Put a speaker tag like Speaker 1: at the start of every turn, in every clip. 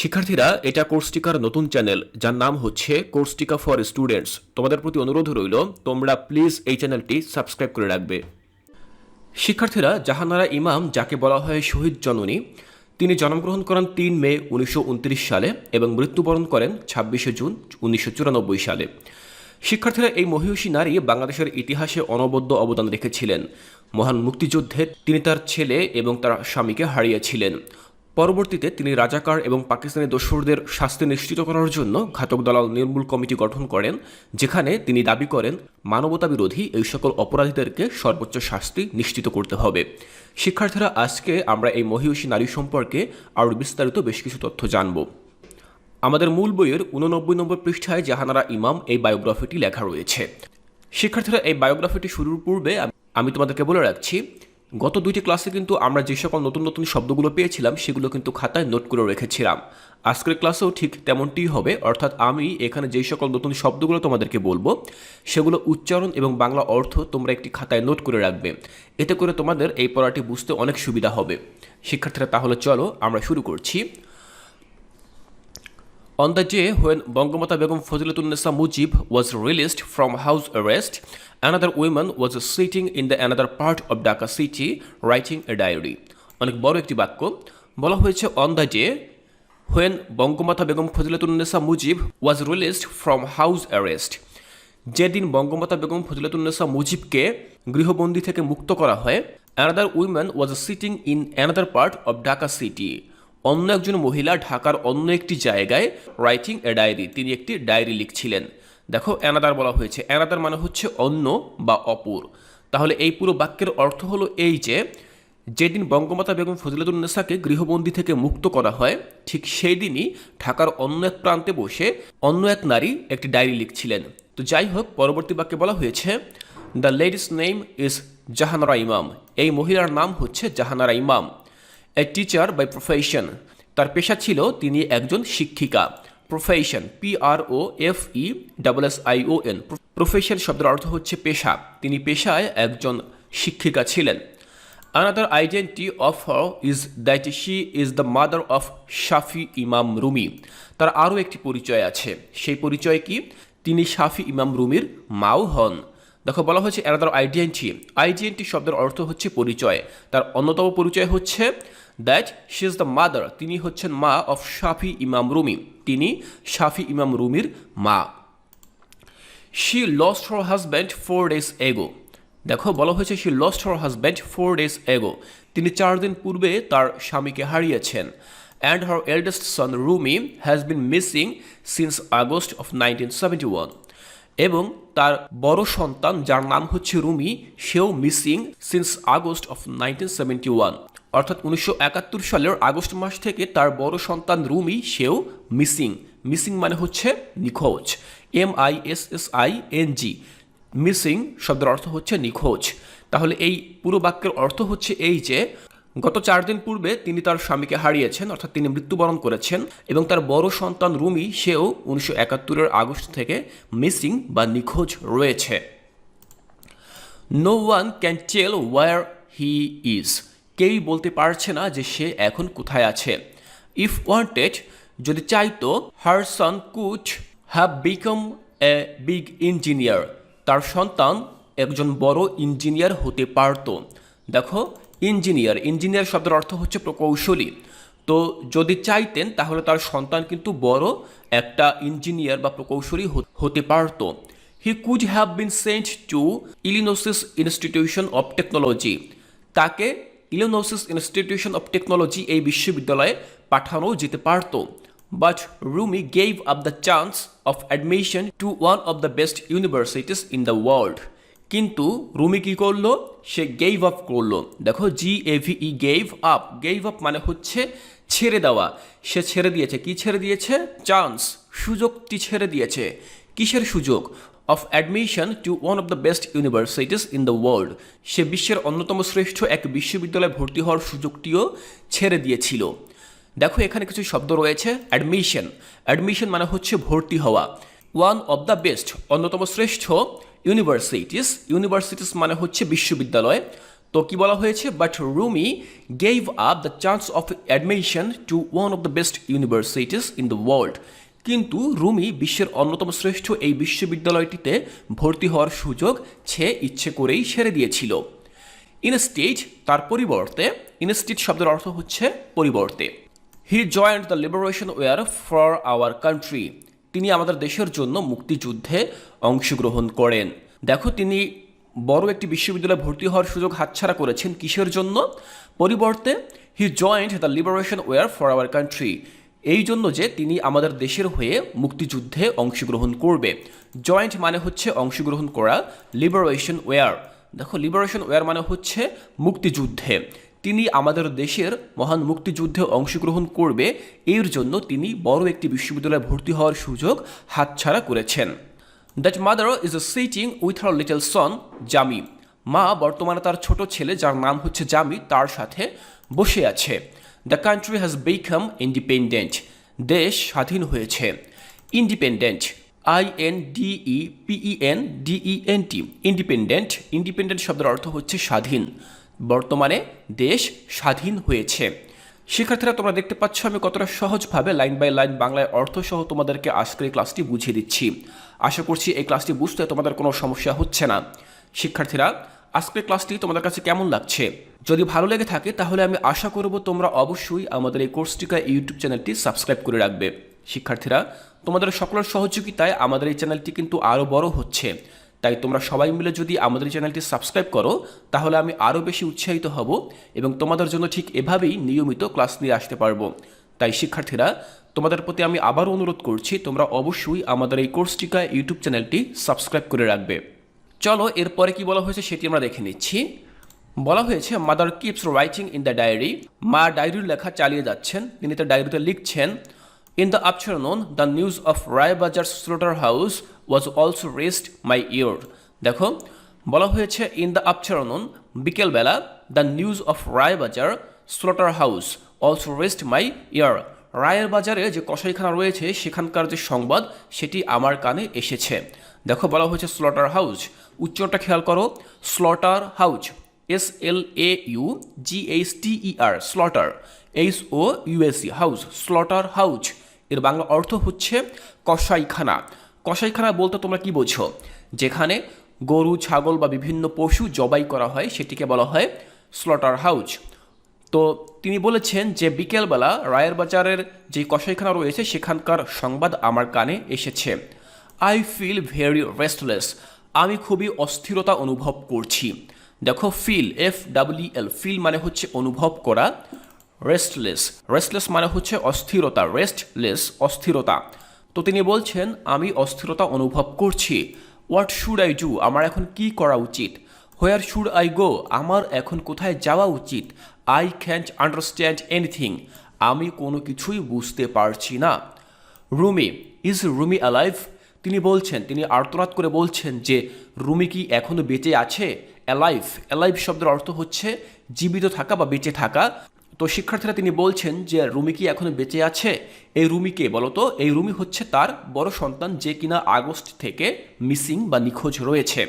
Speaker 1: শিক্ষার্থীরা এটা কোর্সটিকার নতুন চ্যানেল যার নাম হচ্ছে কোর্সটিকা ফর স্টুডেন্টস তোমাদের প্রতি অনুরোধ রইল, তোমরা প্লিজ এই চ্যানেলটি সাবস্ক্রাইব করে রাখবে। শিক্ষার্থীরা জাহানারা ইমাম, যাকে বলা হয় শহীদ জননী, তিনি জন্মগ্রহণ করেন তিন মে উনিশশো উনত্রিশ সালে এবং মৃত্যুবরণ করেন ছাব্বিশে জুন উনিশশো চুরানব্বই সালে। শিক্ষার্থীরা এই মহিষী নারী বাংলাদেশের ইতিহাসে অনবদ্য অবদান রেখেছিলেন। মহান মুক্তিযুদ্ধে তিনি তার ছেলে এবং তার স্বামীকে হারিয়েছিলেন। পরবর্তীতে তিনি রাজাকার এবং পাকিস্তানি দস্যুরদের শাস্তি নিশ্চিত করার জন্য ঘাতক দালাল নির্মূল কমিটি গঠন করেন, যেখানে তিনি দাবি করেন মানবতা বিরোধী এই সকল অপরাধীদেরকে সর্বোচ্চ শাস্তি নিশ্চিত করতে হবে। শিক্ষার্থীরা, আজকে আমরা এই মহিষী নারী সম্পর্কে আরও বিস্তারিত বেশ কিছু তথ্য জানব। আমাদের মূল বইয়ের উননব্বই নম্বর পৃষ্ঠায় জাহানারা ইমাম এই বায়োগ্রাফিটি লেখা রয়েছে। শিক্ষার্থীরা, এই বায়োগ্রাফিটি শুরুর পূর্বে আমি তোমাদেরকে বলে রাখছি গত দুইটি ক্লাসে কিন্তু আমরা যে সকল নতুন নতুন শব্দগুলো পেয়েছিলাম, সেগুলো কিন্তু খাতায় নোট করে রেখেছিলাম। আজকের ক্লাসেও ঠিক তেমনটিই হবে, অর্থাৎ আমি এখানে যেই সকল নতুন শব্দগুলো তোমাদেরকে বলব, সেগুলো উচ্চারণ এবং বাংলা অর্থ তোমরা একটি খাতায় নোট করে রাখবে। এতে করে তোমাদের এই পড়াটি বুঝতে অনেক সুবিধা হবে। শিক্ষার্থীরা, তাহলে চলো আমরা শুরু করছি। On the day when Bangamata Begum Fazilatunisa Mujib was released from house arrest, another woman was sitting in the another part of Dhaka city writing a diary. অনেক বড় একটি বাক্য বলা হয়েছে on the day when Bangamata Begum Fazilatunnesa Mujib was released from house arrest যেদিন বঙ্গমাতা বেগম ফজিলাতুন্নেসা মুজিবকে গৃহবন্দী থেকে মুক্ত করা হয় another women was sitting in another part of Dhaka city অন্য একজন মহিলা ঢাকার অন্য একটি জায়গায় রাইটিং এ ডায়েরি তিনি একটি ডায়েরি লিখছিলেন। দেখো অ্যানাদার বলা হয়েছে। অ্যানাদার মানে হচ্ছে অন্য বা অপর। তাহলে এই পুরো বাক্যের অর্থ হলো এই যে, যেদিন বঙ্গমাতা বেগম ফজিলাতুন্নেসাকে গৃহবন্দী থেকে মুক্ত করা হয়, ঠিক সেই দিনই ঢাকার অন্য এক প্রান্তে বসে অন্য এক নারী একটি ডায়েরি লিখছিলেন। তো যাই হোক, পরবর্তী বাক্যে বলা হয়েছে the ladies name is Jahanara Imam এই মহিলার নাম হচ্ছে জাহানারা ইমাম এ টিচার বাই প্রফেশন তার পেশা ছিল তিনি একজন শিক্ষিকা। Profession P R O F E double S I O N profession শব্দের অর্থ হচ্ছে পেশা। তিনি পেশায় একজন শিক্ষিকা ছিলেন। Another identity of her is that she is the mother of Shafi Imam Rumi তার আরও একটি পরিচয় আছে। সেই পরিচয় কি? তিনি শাফি ইমাম রুমির মাও হন। দেখো, বলা হচ্ছে অ্যানাদার আইডেন্টি আইডেন্টি শব্দের অর্থ হচ্ছে পরিচয়। তার অন্যতম পরিচয় হচ্ছে that she is the mother তিনি হচ্ছেন মা অফ শাফি ইমাম রুমি। তিনি শাফি ইমাম রুমির মা। She lost her husband four days ago দেখো, বলা হয়েছে she lost her husband four days ago তিনি চার দিন পূর্বে তার স্বামীকে হারিয়েছেন। And her eldest son Rumi has been missing since August of nineteen seventy one এবং তার বড় সন্তান, যার নাম হচ্ছে রুমি, সেও missing since August of nineteen seventy one অর্থাৎ উনিশশো একাত্তর সালের আগস্ট মাস থেকে তার বড় সন্তান রুমি, সেও মিসিং। মিসিং মানে হচ্ছে নিখোঁজ। M I S S I N G. Missing শব্দের অর্থ হচ্ছে নিখোঁজ। তাহলে এই পুরো বাক্যের অর্থ হচ্ছে এই যে গত চার দিন পূর্বে তিনি তার স্বামীকে হারিয়েছেন, অর্থাৎ তিনি মৃত্যুবরণ করেছেন এবং তার বড় সন্তান রুমি, সেও উনিশশো একাত্তরের আগস্ট থেকে মিসিং বা নিখোঁজ রয়েছে। No one can tell where he is কেউই বলতে পারছে না যে সে এখন কোথায় আছে। ইফ ওয়ান্টেড যদি চাইতো her son could have become a big engineer তার সন্তান একজন বড় ইঞ্জিনিয়ার হতে পারত। দেখো ইঞ্জিনিয়ার। ইঞ্জিনিয়ার শব্দের অর্থ হচ্ছে প্রকৌশলী। তো যদি চাইতেন, তাহলে তার সন্তান কিন্তু বড় একটা ইঞ্জিনিয়ার বা প্রকৌশলী হতে পারত। He could have been sent to Illinois institution of technology তাকে ইলিনোসিস ইনস্টিটিউশন অফ টেকনোলজি এই বিশ্ববিদ্যালয়ে পাঠানো যেতে পারত। But Rumi gave up the chance of admission to one of the best universities in the world কিন্তু রুমি কি করল? সে গেইভ up করল। দেখো জি ই গেইভ আপ গেইভ আপ মানে হচ্ছে ছেড়ে দেওয়া। সে ছেড়ে দিয়েছে। কি ছেড়ে দিয়েছে? চান্স সুযোগটি ছেড়ে দিয়েছে। কিসের সুযোগ? Of admission to one of the best universities in the world সে বিশ্বের অন্যতম শ্রেষ্ঠ এক বিশ্ববিদ্যালয়ে ভর্তি হওয়ার সুযোগটিও ছেড়ে দিয়েছিল। দেখো, এখানে কিছু শব্দ রয়েছে। অ্যাডমিশন অ্যাডমিশন মানে হচ্ছে ভর্তি হওয়া। ওয়ান অফ দ্য বেস্ট অন্যতম শ্রেষ্ঠ ইউনিভার্সিটিস ইউনিভার্সিটিস মানে হচ্ছে বিশ্ববিদ্যালয়। তো কি বলা হয়েছে? But Rumi gave up the chance of admission to one of the best universities in the world কিন্তু রুমি বিশ্বের অন্যতম শ্রেষ্ঠ এই বিশ্ববিদ্যালয়টিতে ভর্তি হওয়ার সুযোগ ছে ইচ্ছে করেই সেরে দিয়েছিল। ইনস্টেজ তার পরিবর্তে ইনস্টিট শব্দের অর্থ হচ্ছে পরিবর্তে। He joined the liberation war for our country তিনি আমাদের দেশের জন্য মুক্তিযুদ্ধে অংশগ্রহণ করেন। দেখো, তিনি বড় একটি বিশ্ববিদ্যালয়ে ভর্তি হওয়ার সুযোগ হাতছাড়া করেছেন কিসের জন্য? পরিবর্তে he joined the liberation war for our country এই জন্য যে তিনি আমাদের দেশের হয়ে মুক্তিযুদ্ধে অংশগ্রহণ করবে। জয়েন্ট মানে হচ্ছে অংশগ্রহণ করা লিবারেশন ওয়ার দেখো লিবারেশন ওয়ার মানে হচ্ছে মুক্তিযুদ্ধে। তিনি আমাদের দেশের মহান মুক্তিযুদ্ধে অংশগ্রহণ করবে, এর জন্য তিনি বড় একটি বিশ্ববিদ্যালয়ে ভর্তি হওয়ার সুযোগ হাতছাড়া করেছেন। That mother is a sitting with her little son Jami মা বর্তমানে তার ছোট ছেলে, যার নাম হচ্ছে জামি তার সাথে বসে আছে। The country has become independent দেশ স্বাধীন হয়েছে। Independent I N D E P E N N T independent independent শব্দের অর্থ হচ্ছে স্বাধীন। বর্তমানে দেশ স্বাধীন হয়েছে। শিক্ষার্থীরা, তোমরা দেখতে পাচ্ছ, আমি কতটা সহজভাবে লাইন বাই লাইন বাংলায় অর্থ সহ তোমাদেরকে আজকের এই ক্লাসটি বুঝিয়ে দিচ্ছি। আশা করছি এই ক্লাসটি বুঝতে তোমাদের কোনো সমস্যা হচ্ছে না। শিক্ষার্থীরা, আজকের ক্লাসটি তোমাদের কাছে কেমন লাগছে? যদি ভালো লেগে থাকে, তাহলে আমি আশা করব তোমরা অবশ্যই আমাদের এই কোর্সটিকা ইউটিউব চ্যানেলটি সাবস্ক্রাইব করে রাখবে। শিক্ষার্থীরা, তোমাদের সকলের সহযোগিতায় আমাদের এই চ্যানেলটি কিন্তু আরও বড় হচ্ছে। তাই তোমরা সবাই মিলে যদি আমাদের চ্যানেলটি সাবস্ক্রাইব করো, তাহলে আমি আরও বেশি উৎসাহিত হব এবং তোমাদের জন্য ঠিক এভাবেই নিয়মিত ক্লাস নিয়ে আসতে পারব। তাই শিক্ষার্থীরা, তোমাদের প্রতি আমি আবারও অনুরোধ করছি, তোমরা অবশ্যই আমাদের এই কোর্সটিকা ইউটিউব চ্যানেলটি সাবস্ক্রাইব করে রাখবে। চলো, এরপরে কি বলা হয়েছে সেটি আমরা দেখে নিচ্ছি। বলা হয়েছে, mother keeps writing in the diary. মা ডায়েরির লেখা চালিয়ে যাচ্ছেন। তিনি তার ডায়েরিতে লিখছেন, in the afternoon the news of Rayerbazar slaughter house was also rest my ear দেখো, বলা হয়েছে ইন দ্য afternoon বিকেলবেলা the news of Rayerbazar slaughter house also rest my ear রায়ের বাজারে যে কসাইখানা রয়েছে, সেখানকার যে সংবাদ, সেটি আমার কানে এসেছে। দেখো, বলা হয়েছে স্লটার হাউস উচ্চটা খেয়াল করো slaughter house S L A U G H T E R slaughter H O U S E house slaughter house এর বাংলা অর্থ হচ্ছে, কসাইখানা। কসাইখানা বলতে তোমরা কি বোঝো? যেখানে গরু, ছাগল বা বিভিন্ন পশু জবাই করা হয়, সেটিকে বলা হয় স্লটার হাউস তো তিনি বলেছেন যে বিকেলবেলা রায়ের বাজারের যে কসাইখানা রয়েছে, সেখানকার সংবাদ আমার কানে এসেছে। আই ফিল ভেরি রেস্টলেস আমি খুবই অস্থিরতা অনুভব করছি। দেখো feel F double L feel মানে হচ্ছে অনুভব করা রেস্টলেস রেস্টলেস মানে হচ্ছে অস্থিরতা রেস্টলেস অস্থিরতা। তো তিনি বলছেন, আমি অস্থিরতা অনুভব করছি। What should I do? আমার এখন কি করা উচিত? Where should I go? আমার এখন কোথায় যাওয়া উচিত? I can't understand anything. আমি কোনো কিছুই বুঝতে পারছি না। Rumi, is Rumi alive? তিনি বলছেন, তিনি আর্তনাদ করে বলছেন যে, রুমি কি এখনও বেঁচে আছে? অ্যালাইভ? অ্যালাইভ শব্দের অর্থ হচ্ছে, জীবিত থাকা বা বেঁচে থাকা। তো শিক্ষার্থীরা তিনি বলছেন যে, রুমি কি এখনও বেঁচে আছে? এই রুমিকে বলতো? এই রুমি হচ্ছে তার বড় সন্তান যে কিনা আগস্ট থেকে মিসিং বা নিখোঁজ রয়েছে।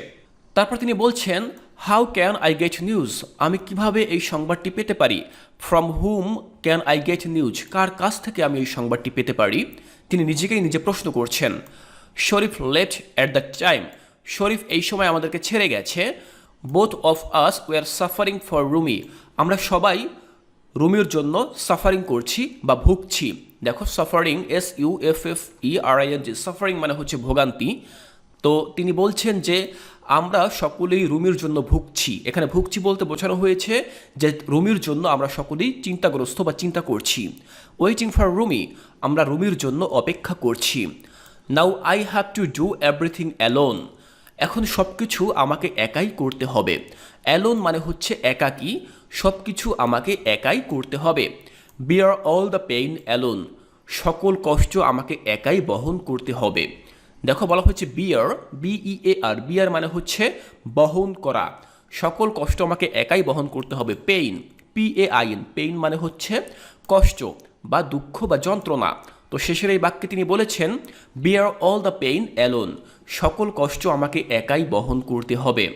Speaker 1: তারপর তিনি বলছেন, how can I get news? আমি কীভাবে এই সংবাদটি পেতে পারি? From whom can I get news? কার কাছ থেকে আমি এই সংবাদটি পেতে পারি? তিনি নিজেকেই নিজে প্রশ্ন করছেন, Sharif left at the time. Sharif এই সময় আমাদেরকে ছেড়ে গেছে। Both of us were suffering for Rumi. আমরা সবাই রুমির জন্য সাফারিং করছি বা ভুগছি। দেখো suffering S U F F E R I N G suffering মানে হচ্ছে ভোগান্তি। তো তিনি বলছেন যে, আমরা সকলেই রুমির জন্য ভুগছি। এখানে ভুগছি বলতে বোঝানো হয়েছে যে রুমির জন্য আমরা সকলেই চিন্তাগ্রস্ত বা চিন্তা করছি। ওয়েটিং ফর রুমি আমরা রুমির জন্য অপেক্ষা করছি। Now I have to do everything alone এখন সব কিছু আমাকে একাই করতে হবে। অ্যালোন মানে হচ্ছে একাকী। সব কিছু আমাকে একাই করতে হবে। Bear all the pain alone সকল কষ্ট আমাকে একাই বহন করতে হবে। দেখো বলা হচ্ছে বিয়ার বিই এ আর বিয়ার মানে হচ্ছে বহন করা। সকল কষ্ট আমাকে একাই বহন করতে হবে। পেইন পি এ আইন পেইন মানে হচ্ছে কষ্ট বা দুঃখ বা যন্ত্রণা। তো শেষের এই বাক্যে তিনি বলেছেন bear all the pain alone সকল কষ্ট আমাকে একাই বহন করতে হবে।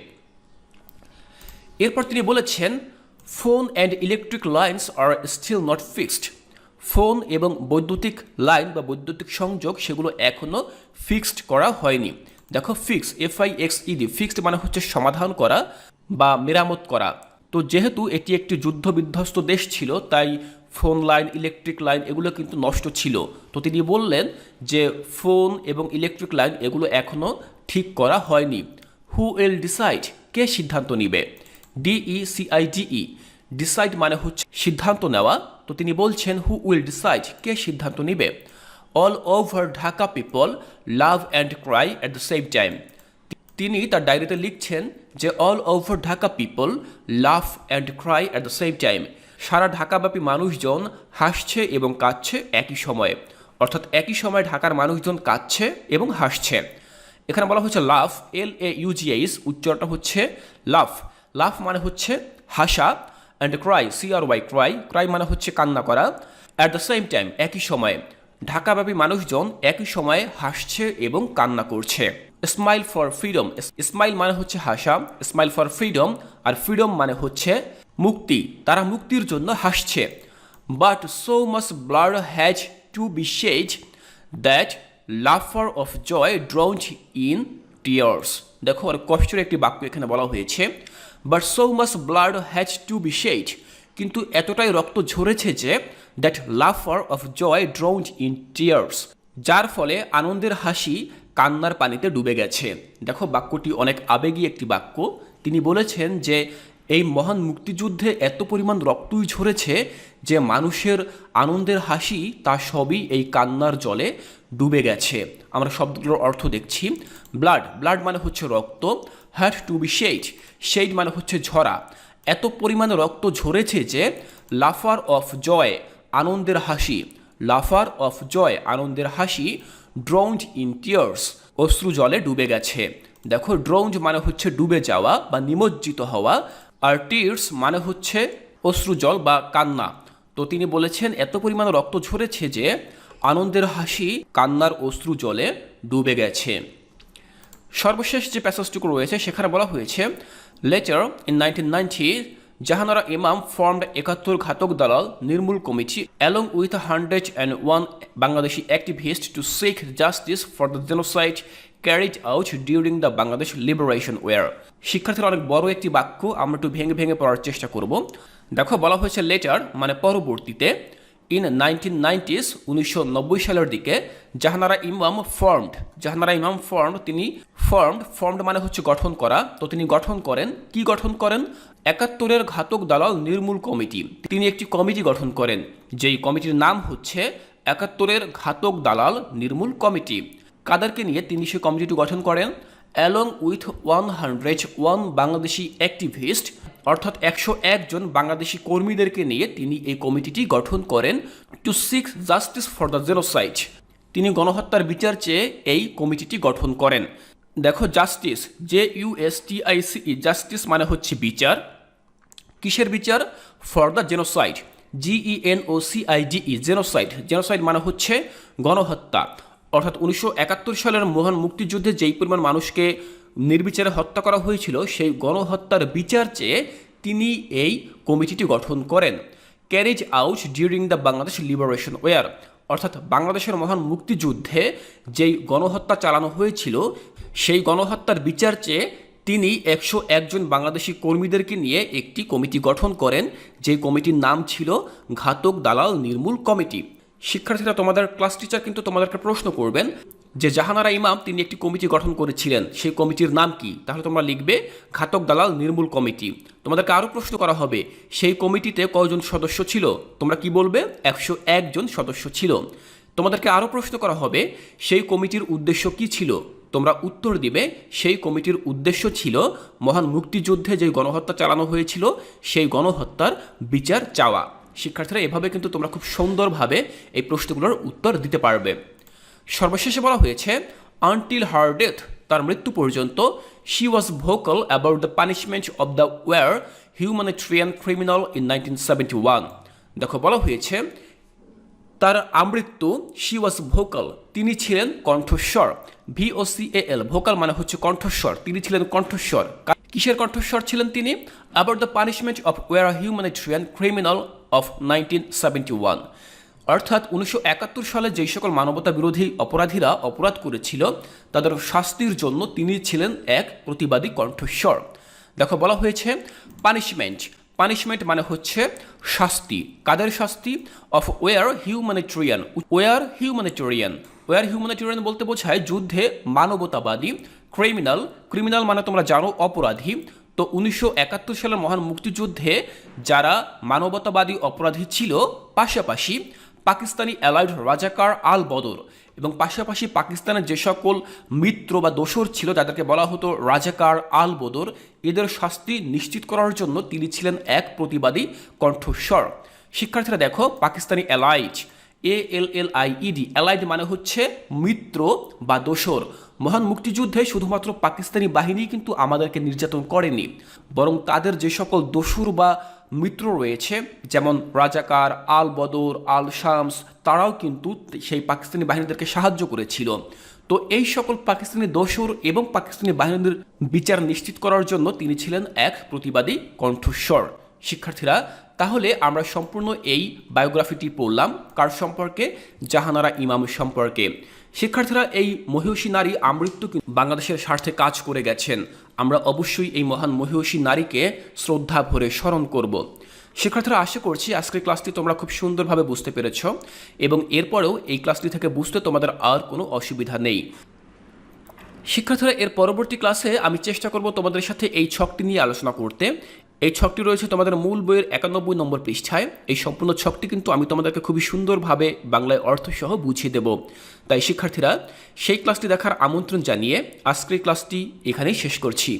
Speaker 1: এরপর তিনি বলেছেন phone and electric lines are still not fixed phone এবং বৈদ্যুতিক লাইন বা বৈদ্যুতিক সংযোগ সেগুলো এখনও ফিক্সড করা হয়নি। দেখো fix F I X E D fixed মানে হচ্ছে সমাধান করা বা মেরামত করা। তো যেহেতু এটি একটি যুদ্ধ বিধ্বস্ত দেশ ছিল, তাই ফোন লাইন ইলেকট্রিক লাইন এগুলো কিন্তু নষ্ট ছিল। তো তিনি বললেন যে ফোন এবং ইলেকট্রিক লাইন এগুলো এখনও ঠিক করা হয়নি। হু উইল ডিসাইড কে সিদ্ধান্ত নিবে? ডিই সিআইডিই ডিসাইড মানে হচ্ছে সিদ্ধান্ত নেওয়া। তো তিনি বলছেন হু উইল ডিসাইড কে সিদ্ধান্ত নিবে? All over Dhaka people laugh and cry at the same time তিনি তার ডায়েরিতে লিখছেন যে all over Dhaka people laugh and cry at the same time সারা ঢাকাব্যাপী মানুষজন হাসছে এবং কাঁদছে একই সময়ে। অর্থাৎ একই সময়ে ঢাকার মানুষজন কাঁদছে এবং হাসছে। এখানে বলা হচ্ছে লাভ এল এ ইউজিএইস উচ্চারণটা হচ্ছে লাভ লাভ মানে হচ্ছে হাসা and cry C R Y cry cry মানে হচ্ছে কান্না করা। অ্যাট দ্য সেম টাইম একই সময়ে ঢাকাব্যাপী মানুষজন একই সময়ে হাসছে এবং কান্না করছে। স্মাইল ফর ফ্রিডম স্মাইল মানে হচ্ছে হাসা স্মাইল ফর ফ্রিডম আর ফ্রিডম মানে হচ্ছে মুক্তি। তারা মুক্তির জন্য হাসছে। But so much blood has to be shed that laughter of joy drowned in tears দেখো অনেক কষ্টের একটি বাক্য এখানে বলা হয়েছে। But so much blood has to be shed কিন্তু এতটাই রক্ত ঝরেছে যে that laughter of joy drowned in tears যার ফলে আনন্দের হাসি কান্নার পানিতে ডুবে গেছে। দেখো বাক্যটি অনেক আবেগী একটি বাক্য। তিনি বলেছেন যে, এই মহান মুক্তিযুদ্ধে এত পরিমাণ রক্তই ঝরেছে যে, মানুষের আনন্দের হাসি তা সবই এই কান্নার জলে ডুবে গেছে। আমরা শব্দগুলোর অর্থ দেখছি। ব্লাড ব্লাড মানে হচ্ছে রক্ত। Had to be shed shed মানে হচ্ছে ঝরা। এত পরিমাণে রক্ত ঝরেছে যে, লাফার অফ জয়, আনন্দের হাসি। লাফার অফ জয়, আনন্দের হাসি ড্রাউন্ড ইন টিয়ার্স, অশ্রু জলে ডুবে গেছে। দেখো ড্রাউন্ড মানে হচ্ছে ডুবে যাওয়া বা নিমজ্জিত হওয়া, আর টিয়ার্স মানে হচ্ছে অশ্রু জল বা কান্না। তো তিনি বলেছেন, এত পরিমাণে রক্ত ঝরেছে যে, আনন্দের হাসি, কান্নার অশ্রু জলে ডুবে গেছে। সর্বশেষ যে প্যাসেজটুকু রয়েছে, সেখানে বলা হয়েছে later in nineteen ninety Jahanara Imam formed একাত্তর ঘাতক দালাল নির্মূল committee along with hundred and one Bangladeshi activist to seek justice for the genocide carried out during the Bangladesh liberation war শিক্ষার্থীর অনেক বড় একটি বাক্য, আমরা একটু ভেঙে ভেঙে পড়ার চেষ্টা করব। দেখো, বলা হয়েছে লেটার মানে পরবর্তীতে ইন নাইনটিন নাইনটিস উনিশশো সালের দিকে জাহানারা ইমাম ফর্মড জাহানারা ইমাম ফর্ম তিনি ফর্মড ফর্মড মানে হচ্ছে গঠন করা। তো তিনি গঠন করেন, কি গঠন করেন? একাত্তরের ঘাতক দালাল নির্মূল কমিটি। তিনি একটি কমিটি গঠন করেন, যেই কমিটির নাম হচ্ছে একাত্তরের ঘাতক দালাল নির্মূল কমিটি। কাদেরকে নিয়ে তিনি সেই কমিটিটি গঠন করেন? Along with one hundred, one Bangladeshi activist অর্থাৎ একশো একজন বাংলাদেশি কর্মীদেরকে নিয়ে তিনি এই কমিটিটি গঠন করেন to seek justice for the genocide তিনি গণহত্যার বিচার চেয়ে এই কমিটিটি গঠন করেন। দেখো জাস্টিস জে ইউএসটিআইসিই জাস্টিস মানে হচ্ছে বিচার। কিসের বিচার? For the genocide G E N O C I D E genocide genocide মানে হচ্ছে গণহত্যা। অর্থাৎ উনিশশো একাত্তর সালের মহান মুক্তিযুদ্ধে যেই পরিমাণ মানুষকে নির্বিচারে হত্যা করা হয়েছিল সেই গণহত্যার বিচার চেয়ে তিনি এই কমিটিটি গঠন করেন। Carried out during the Bangladesh liberation war অর্থাৎ বাংলাদেশের মহান মুক্তিযুদ্ধে যেই গণহত্যা চালানো হয়েছিল, সেই গণহত্যার বিচার চেয়ে তিনি একশো একজন বাংলাদেশি কর্মীদেরকে নিয়ে একটি কমিটি গঠন করেন যে কমিটির নাম ছিল ঘাতক দালাল নির্মূল কমিটি। শিক্ষার্থীরা, তোমাদের ক্লাস টিচার কিন্তু তোমাদেরকে প্রশ্ন করবেন যে জাহানারা ইমাম, তিনি একটি কমিটি গঠন করেছিলেন। সেই কমিটির নাম কি? তাহলে তোমরা লিখবে ঘাতক দালাল নির্মূল কমিটি। তোমাদেরকে আরও প্রশ্ন করা হবে, সেই কমিটিতে কয়জন সদস্য ছিল? তোমরা কি বলবে? একশো একজন সদস্য ছিল। তোমাদেরকে আরও প্রশ্ন করা হবে, সেই কমিটির উদ্দেশ্য কি ছিল? তোমরা উত্তর দিবে, সেই কমিটির উদ্দেশ্য ছিল মহান মুক্তিযুদ্ধে যে গণহত্যা চালানো হয়েছিল, সেই গণহত্যার বিচার চাওয়া। শিক্ষার্থীরা, এভাবে কিন্তু তোমরা খুব সুন্দরভাবে এই প্রশ্নগুলোর উত্তর দিতে পারবে। সর্বশেষে বলা হয়েছে আনটিল হার ডেথ তার মৃত্যু পর্যন্ত she was vocal about the punishment of the war humanitarian criminal in nineteen seventy one দেখো, বলা হয়েছে, তার আমৃত্যু শি ওয়াজ ভোকাল তিনি ছিলেন কণ্ঠস্বর। ভিওসিএল ভোকাল মানে হচ্ছে কণ্ঠস্বর, তিনি ছিলেন কণ্ঠস্বর। কিসের কণ্ঠস্বর ছিলেন তিনি? About the punishment of war humanitarian criminal of nineteen seventy one অর্থাৎ উনিশশো একাত্তর সালে যেই সকল মানবতা বিরোধী অপরাধীরা অপরাধ করেছিল, তাদের শাস্তির জন্য তিনি ছিলেন এক প্রতিবাদী কণ্ঠস্বর। দেখো, বলা হয়েছে পানিশমেন্ট পানিশমেন্ট মানে হচ্ছে শাস্তি। কাদের শাস্তি? Of war humanitarian war humanitarian war humanitarian বলতে বোঝায় যুদ্ধে মানবতাবাদী ক্রিমিনাল ক্রিমিনাল মানে তোমরা জানো, অপরাধী। তো উনিশশো একাত্তর সালের মহান মুক্তিযুদ্ধে যারা মানবতাবাদী অপরাধী ছিল, পাশাপাশি পাকিস্তানি অ্যালাইড রাজাকার আল বদর এবং পাশাপাশি পাকিস্তানের যে সকল মিত্র বা দোসর ছিল যাদেরকে বলা হতো রাজাকার আল বদর এদের শাস্তি নিশ্চিত করার জন্য তিনি ছিলেন এক প্রতিবাদী কণ্ঠস্বর। শিক্ষার্থীরা দেখো, Pakistani allied, A L L I E D allied মানে হচ্ছে মিত্র বা দোসর মহান মুক্তিযুদ্ধে শুধুমাত্র পাকিস্তানি বাহিনী কিন্তু আমাদেরকে নির্যাতন করেনি, বরং তাদের যে সকল দোসর বা মিত্র রয়েছে, যেমন রাজাকার আল বদর আল শামস তারাও কিন্তু সেই পাকিস্তানি বাহিনীদেরকে সাহায্য করেছিল। তো এই সকল পাকিস্তানি দোসর এবং পাকিস্তানি বাহিনীদের বিচার নিশ্চিত করার জন্য তিনি ছিলেন এক প্রতিবাদী কণ্ঠস্বর। শিক্ষার্থীরা, তাহলে আমরা সম্পূর্ণ এই বায়োগ্রাফিটি পড়লাম, কার সম্পর্কে? জাহানারা ইমাম সম্পর্কে। শিক্ষার্থীরা, এই মহিষী নারী আমৃত্যু বাংলাদেশের স্বার্থে কাজ করে গেছেন। আমরা অবশ্যই এই মহান মহিষী নারীকে শ্রদ্ধা ভরে স্মরণ করব। শিক্ষার্থীরা, আশা করছি আজকের ক্লাসটি তোমরা খুব সুন্দরভাবে বুঝতে পেরেছ এবং এরপরেও এই ক্লাসটি থেকে বুঝতে তোমাদের আর কোনো অসুবিধা নেই। শিক্ষার্থীরা, এর পরবর্তী ক্লাসে আমি চেষ্টা করব তোমাদের সাথে এই ছকটি নিয়ে আলোচনা করতে। এই ছকটি রয়েছে তোমাদের মূল বইয়ের একানব্বই নম্বর পৃষ্ঠায়। এই সম্পূর্ণ ছকটি কিন্তু আমি তোমাদেরকে খুবই সুন্দরভাবে বাংলায় অর্থসহ বুঝিয়ে দেব। তাই শিক্ষার্থীরা, সেই ক্লাসটি দেখার আমন্ত্রণ জানিয়ে আজকের ক্লাসটি এখানেই শেষ করছি।